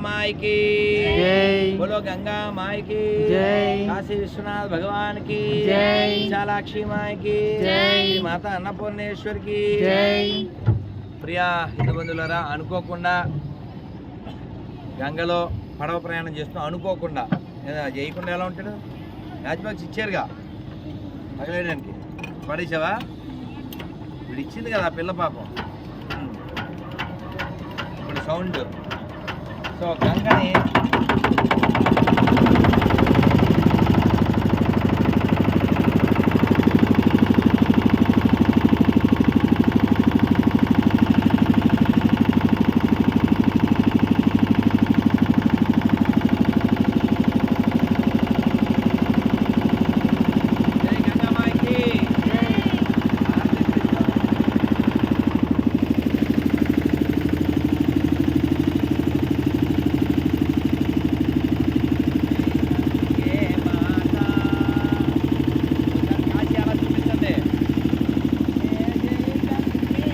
माई की जय। बोलो गंगा माई की जय। काशी विश्वनाथ भगवान की जय। विशालाक्षी माई की जय। మాతా అన్నపూర్ణేశ్వర్ కి జై ప్రియా హిందూ బంధువులరా అనుకోకుండా గంగలో పడవ ప్రయాణం చేస్తున్నాం అనుకోకుండా ఏదా చేయకుండా ఎలా ఉంటాడు మ్యాచ్ బాక్స్ ఇచ్చారుగా తగలేయడానికి పడేసావా ఇప్పుడు ఇచ్చింది కదా ఆ పిల్ల పాపం ఉమ్. ఇప్పుడు సౌండ్ సో గంగని జై గంగామాయికి ఏ మాతా ఒకసారి కాశీ అలా చూపించండి జై జై గంగే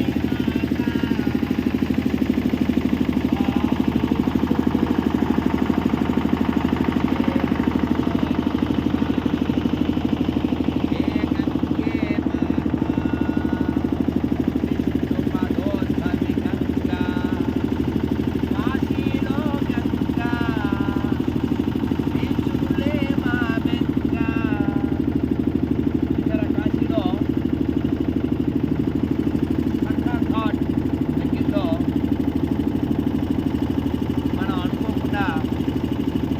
మనం అనుకోకుండా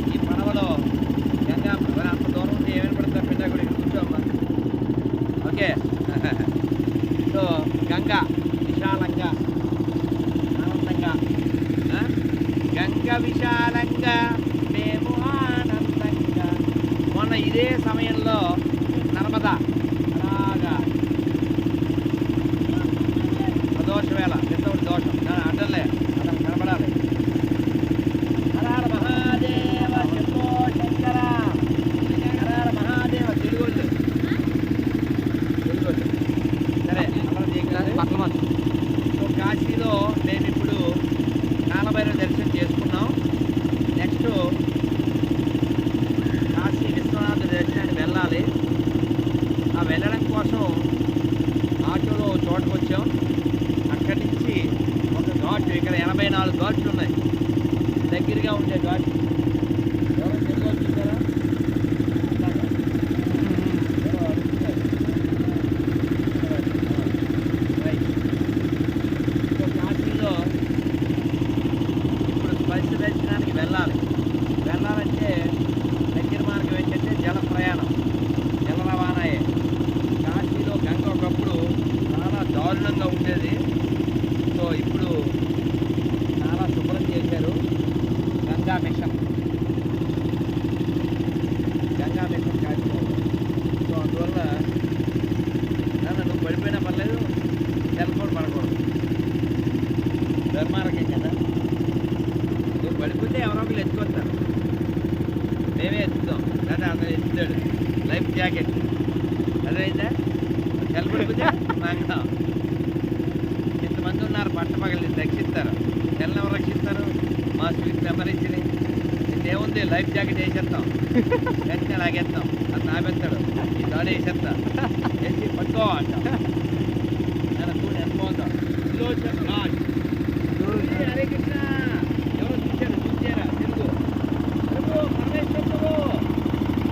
ఈ పడవలో గంగా మరి అంత దూరం ఉంటే ఏమైనా పడుతుందా పిల్ల కూడా ఇక్కడ కూర్చోమ్మా ఓకే సో గంగా విశాలంగా ఆనందంగా ఆ? గంగ విశాలంగా మేము ఆనందంగా మొన్న ఇదే సమయంలో నర్మదా అలాగా దోష వేళ చిత్తవుడి దోషం ఆ, అడ్డలే అలా కనబడాలి హర హర మహాదేవ శంభో శంకర హర హర మహాదేవ తెలుగోళ్ళు తెలుగోళ్ళు సరే అలా చేయగలరు పట్ల మంది సో కాశీలో మేము ఇప్పుడు కాలభైరవ దర్శనం చేసుకున్నాం నెక్స్ట్ కాశీ విశ్వనాథ దర్శనానికి వెళ్ళాలి ఆ వెళ్ళడం కోసం ఆటోలో ఒక చోటకు వచ్చాం అక్కడి నుంచి ఒక ఘాట్ ఇక్కడ ఎనభై నాలుగు ఘాట్లు ఉన్నాయి దగ్గరగా ఉండే ఘాట్ ఎవరో తెలుగు చూసారా అలాగా. ఎవరో అడుగుతున్నారు. రైట్. సో కాశీలో ఇప్పుడు స్పర్శ దర్శనానికి వెళ్ళాలి వెళ్ళాలంటే దగ్గర మార్గం ఏంటంటే జల ప్రయాణం జల రవాణాయే కాశీలో గంగ ఒకప్పుడు చాలా దారుణంగా ఉండేది. సో ఇప్పుడు చాలా శుభ్రం చేశారు. గంగా మిషన్. గంగా మిషన్ కాశీలో సో అందువల్ల నాన్న నువ్వు పడిపోయినా పర్లేదు సెల్ ఫోన్ పడకూడదు. ధర్మారకం కదా. నువ్వు పడిపోతే ఎవరో ఒకరు ఎత్తుకొస్తారు. మేమే ఎత్తుతాం. లేదా అతను ఎత్తుతాడు. లైఫ్ జాకెట్ అదైందా సెల్ పడిపోతే మాంగం ఇంతమంది రక్షిస్తారు. సెల్ని ఎవరు రక్షిస్తారు. మా స్వీట్ మెమరీస్ని. ఏముంది లైఫ్ జాకెట్ వేసేస్తాం. వెంటనే లాగేస్తాం. అని నాపెత్తాడు. ఈ దాడి వేసేస్తా. వేసి పట్టుకోవాలంట నేను కూడా ఎంత బాగుందా సులోచన్ ఘాట్ ఏ, హరే కృష్ణ ఎవరో చూశారు చూసారా తెలుగు ప్రభు పరమేశ్వర ప్రభు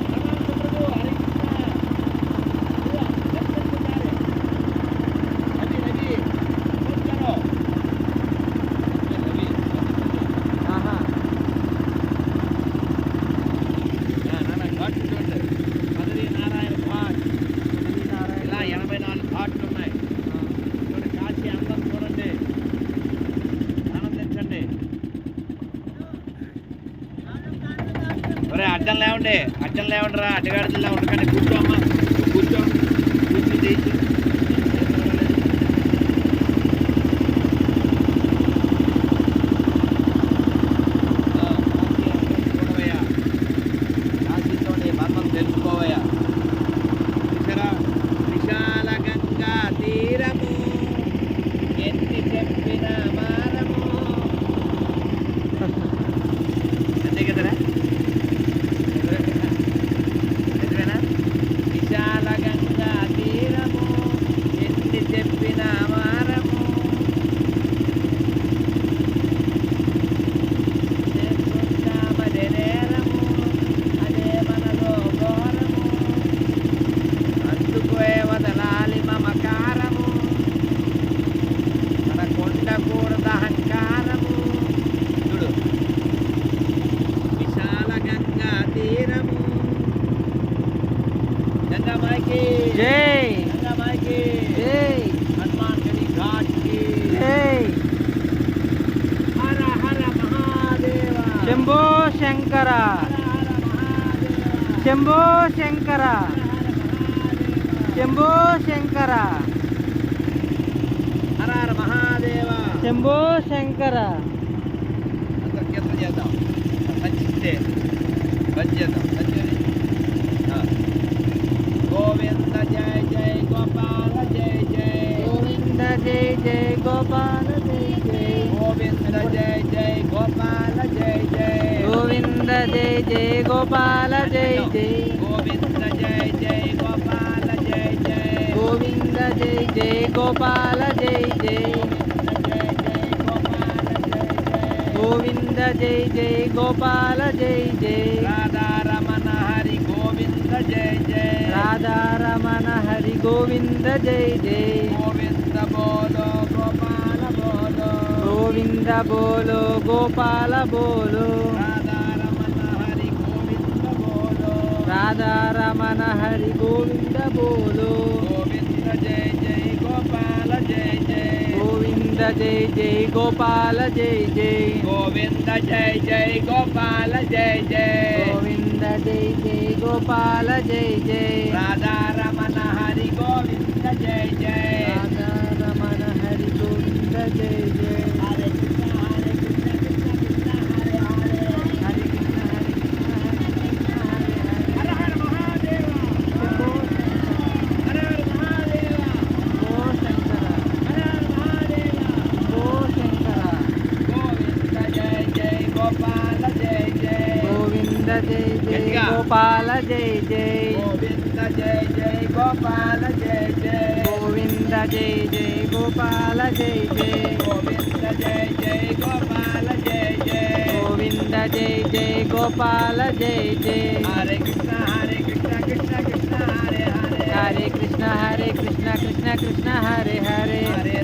పరమాత్మ ప్రభు హరే కృష్ణ ప్రభు, దర్శన్ కుమారే. రవి రవి ఫోన్ కరో ఏ, రవి ఆహా ఆ, నాన్న ఘాట్ చూడండి బద్రీ నారాయణ ఘాట్ ఇలా ఎనభై నాలుగు ఘాట్లు ఉన్నాయి చూడండి కాశీ అందం చూడండి ఆనందించండి ఒరే అడ్డం లేవండి అడ్డం లేవండి రా అడ్డగాడిలా ఉండకండి కూర్చోమ్మా కూర్చో. కూర్చో ಶಂಭೋ ಶಂಕರ ಶಂಭೋ ಶಂಕರ ಹರ ಮಹಾದೇವ ಶಂಭೋ ಶಂಕರ ಗೋವಿಂದ ಜಯ ಜಯ ಗೋಪಾಲ ಜಯ ಜಯ ಗೋವಿಂದ ಜಯ ಜಯ ಗೋಪಾಲ ಜಯ ಜಯ ಗೋವಿಂದ ಜಯ ಜಯ ಗೋಪಾಲ ಜಯ ಜಯ గోవింద జయ జయ గోపాల జయ జయ గోవింద జయ జయ గోపాల జయ జయ గోవింద జయ జయ గోపాల జయ జయ గోవింద జయ జయ గోపాల జయ జయ గోవింద జయ జయ గోపాల జయ జయ రాధారమణ హరి గోవింద జయ జయ రాధారమణ హరి గోవింద జయ జయ గోవింద బోలో గోపాల బోలో. గోవింద బోలో గోపాల బోలో రాధారమణ హరి గోవింద బోలో రాధారమణ హరి గోవింద బోలో గోవింద జయ జయ గోపాల జయ జయ గోవింద జయ జయ గోపాల జయ జయ గోవింద జయ జయ గోపాల జయ జయ గోవింద జయ జయ గోపాల జయ జయ రాధారమణ హరి గోవింద జయ జయ రాధారమణ హరి గోవింద జయ జయ జై జై గోవింద జై జై గోపాల జై జై గోవింద జై జై గోపాల జై జై గోవింద జై జై గోపాల జై జై గోవింద జై జై గోపాల జై జై హరే కృష్ణ హరే కృష్ణ కృష్ణ కృష్ణ హరే హరే హరే కృష్ణ హరే కృష్ణ కృష్ణ కృష్ణ హరే హరే హరే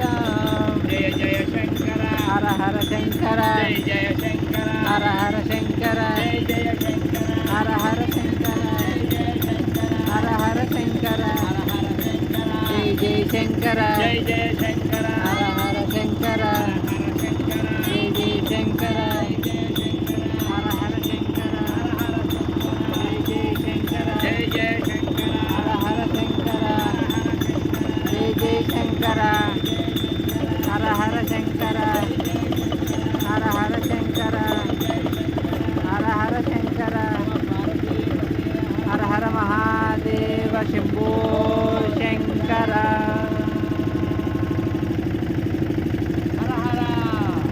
ಜಯಂಕರ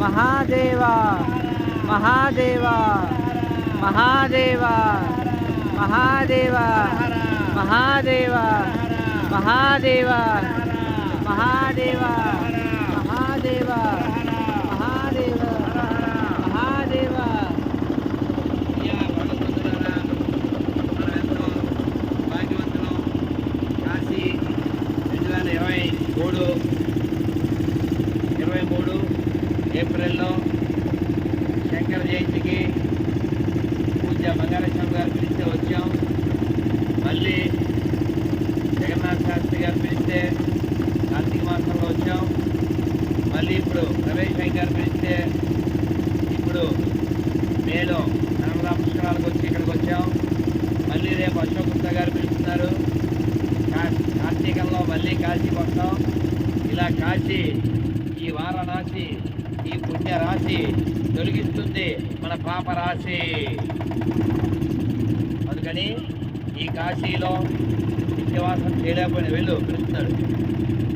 మహాదేవ మహాదేవ మహాదేవ మహాదేవ మహాదేవ మహాదేవ మహాదేవ మహాదేవ మహాదేవ మహాదేవ అయ్యా భగవంతులారా మనం ఎంతో భాగ్యవంతులం కాశీ రెండు వేల ఇరవై మూడు ఏప్రిల్లో శంకర జయంతికి పూజ బంగారేశ్వరం గారు పిలిస్తే వచ్చాం. మళ్ళీ జగన్నాథ్ శాస్త్రి గారు పిలిస్తే కార్తీక మాసంలో వచ్చాం. మళ్ళీ ఇప్పుడు రమేష్ గారు పిలిస్తే ఇప్పుడు మేలో నర్మదా పుష్కరాలకు వచ్చి ఇక్కడికి వచ్చాం. మళ్ళీ రేపు అశోక్ గుప్తా గారు పిలుస్తున్నారు. కా- కార్తీకంలో మళ్ళీ కాశీకి వస్తాం. ఇలా కాశీ ఈ వారణాసి ఈ పుణ్య రాశి తొలగిస్తుంది మన పాప రాశి. అందుకని ఈ కాశీలో నిత్యవాసం చేయలేకపోయినా వెళ్ళు పిలుస్తున్నాడు.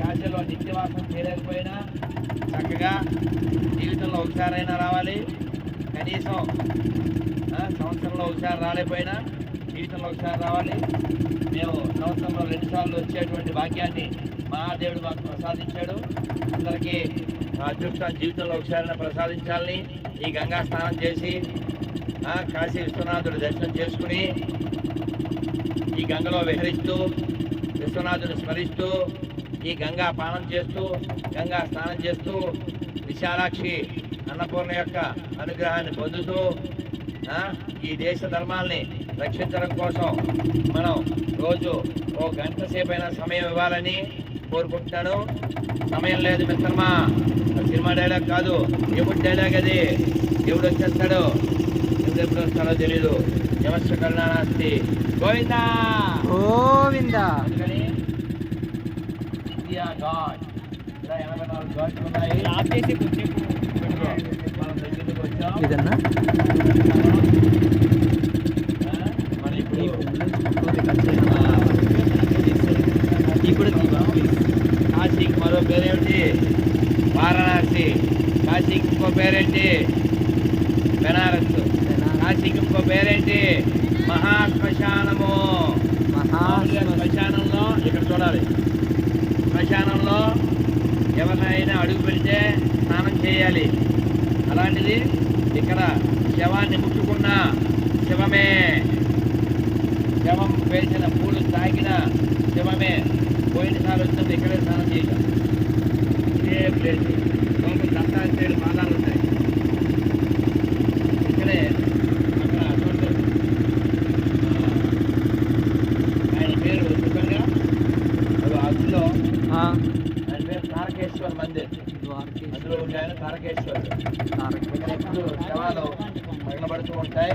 కాశీలో నిత్యవాసం చేయలేకపోయినా చక్కగా జీవితంలో ఒకసారైనా రావాలి. కనీసం సంవత్సరంలో ఒకసారి రాలేకపోయినా జీవితంలో ఒకసారి రావాలి. మేము సంవత్సరంలో రెండుసార్లు వచ్చేటువంటి భాగ్యాన్ని మహాదేవుడు మాకు ప్రసాదించాడు. అందరికీ ఆ అదృష్టాన్ని జీవితంలో ఒకసారి ప్రసాదించాలని ఈ గంగా స్నానం చేసి కాశీ విశ్వనాథుడు దర్శనం చేసుకుని ఈ గంగలో విహరిస్తూ విశ్వనాథుని స్మరిస్తూ ఈ గంగా పానం చేస్తూ గంగా స్నానం చేస్తూ విశాలాక్షి అన్నపూర్ణ యొక్క అనుగ్రహాన్ని పొందుతూ ఈ దేశ ధర్మాల్ని రక్షించడం కోసం మనం రోజు ఓ గంట సేపైనా సమయం ఇవ్వాలని కోరుకుంటున్నాను. సమయం లేదు మిత్రమా. సినిమా డైలాగ్ కాదు ఎప్పుడు డైలాగ్ అది? ఎవడు వచ్చేస్తాడో ఎవడు ఎప్పుడు వస్తాడో తెలీదు. యమస్య కరుణానాస్తి గోవిందా! గోవింద! అందుకని ఇండియా గాడ్ ఇలా ఎనభై నాలుగు గాడ్స్ ఉన్నాయి పెట్టుకో. మనం దగ్గరికి వచ్చాం. ఇదన్నా? ఆ, మరి ఇప్పుడు ఇప్పుడు కాశీకి మరో పేరేమిటి? వారణాసి కాశీకి ఇంకో పేరేంటి? బెనారస్. కాశీకి ఇంకో పేరేంటి? మహాశ్మశానము. మామూలుగా శ్మశానంలో ఇక్కడ చూడాలి. శ్మశానంలో ఎవరినైనా అడుగు పెడితే స్నానం చేయాలి. అలాంటిది ఇక్కడ శవాన్ని ముట్టుకున్న శవమే. శవం వేసిన పూలు తాగిన శవమే. పోయినసారి వచ్చినప్పుడు ఇక్కడే స్నానం చేశాం ఇదే ప్లేస్ లోపల దత్తాత్రేయుడు పాదాలు ఉంటాయి ఇక్కడే అక్కడ చూడండి ఆయన పేరు సుఖంగా అది అందులో ఆయన పేరు తారకేశ్వర్ మందిర్ అందులో ఉండే ఆయన తారకేశ్వర్ ఇక్కడ ఎప్పుడు శవాలు తగలబడుతూ ఉంటాయి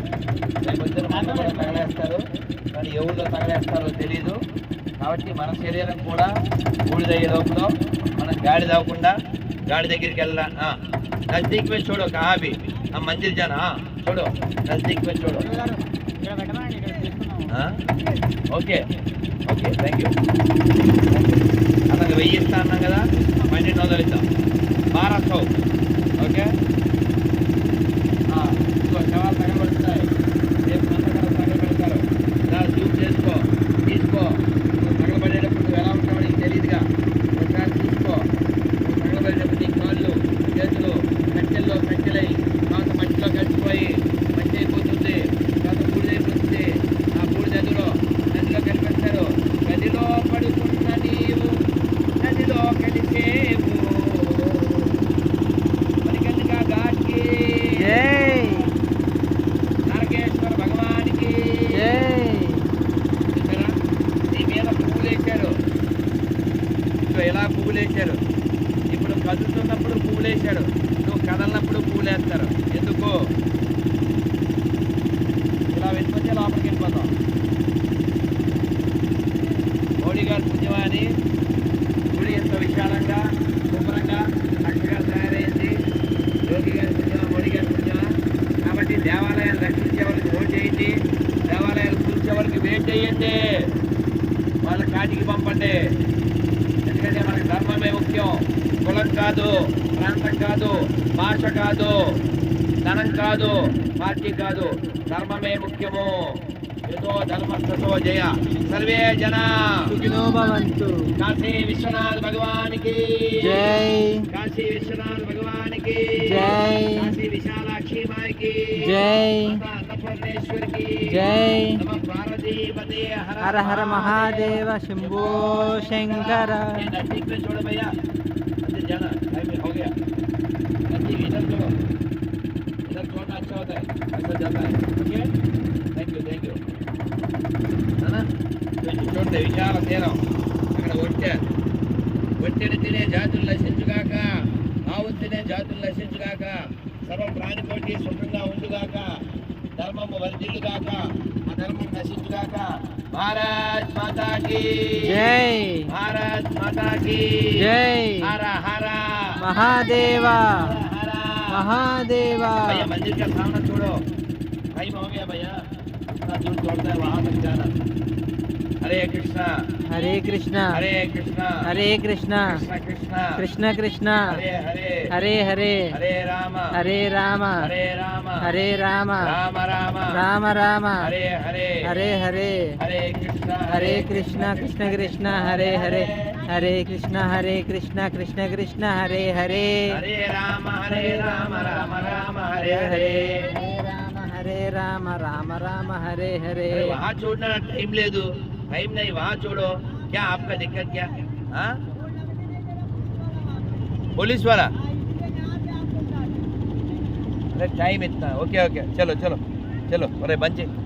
రేపు పొద్దున మనం తగలేస్తారు కానీ ఎవరిలో తగలేస్తారో తెలీదు కాబట్టి మన శరీరం కూడా బూడిద లోపల మనం గాడి తాగకుండా గాడి దగ్గరికి వెళ్ళా నజదీక్ పోయి చూడు ఒక ఆబి ఆ మంచిది జన చూడు నజదీక్ పోయి చూడు. ఓకే ఓకే థ్యాంక్ యూ అతను వెయ్యి ఇస్తా అన్నాం కదా పన్నెండు వందలు ఇద్దాం. బారా ఓకే? కాదు ప్రాంతం కాదు భాష కాదు ధనం కాదు పార్టీ కాదు ధర్మమే ముఖ్యము. ఏదో ధర్మస్థతో జయ. సర్వే జన. సుఖినో భవంతు. కాశీ విశ్వనాథ్ భగవానికి. జై. కాశీ విశ్వనాథ్ భగవానికి. జై. కాశీ విశాలాక్షి మాయకి. జై. అన్నపూర్ణేశ్వరికి. జై. నమ పార్వతీపతే హర హర మహాదేవ. శంభో శంకర. ये जाना टाइम हो गया नदी इधर जो इधर छोड़ना अच्छा होता है ऐसा जाता है okay thank you thank you है ना కొంచెం చూడండి విశాల తీరం అక్కడ ఒట్టె ఒట్టెని తినే జాతులు నశించుగాక ఆవు తినే జాతులు నశించుగాక సర్వ ప్రాణికోటి సుఖంగా ఉండుగాక ధర్మము వర్ధిల్లుగాక అధర్మం నశించుగాక भारत माता की। जय। भारत माता की। जय। हर हर। महादेवा। महादेवा। भैया मंदिर का सामना छोड़ो। भाई हो गया भैया। दूर छोड़ता है वहाँ तक जाना। हरे कृष्णा। हरे कृष्णा। हरे कृष्णा। हरे कृष्णा कृष्णा। कृष्णा कृष्णा। हरे हरे। हरे हरे। हरे राम। हरे राम। हरे राम। हरे राम। राम राम। राम हरे हरे। हरे हरे। हरे कृष्णा हरे कृष्णा कृष्ण। कृष्ण हरे हरे। हरे कृष्णा हरे कृष्णा कृष्ण कृष्ण। हरे हरे। हरे राम हरे राम राम राम हरे हरे हरे। राम राम राम हरे हरे। वहाँ छोड़ना टाइम ले दो टाइम नहीं वहाँ छोड़ो। क्या आपका दिक्कत क्या? हाँ? है? पुलिस वाला टाइम इतना ओके ओके चलो चलो चलो. अरे बंचे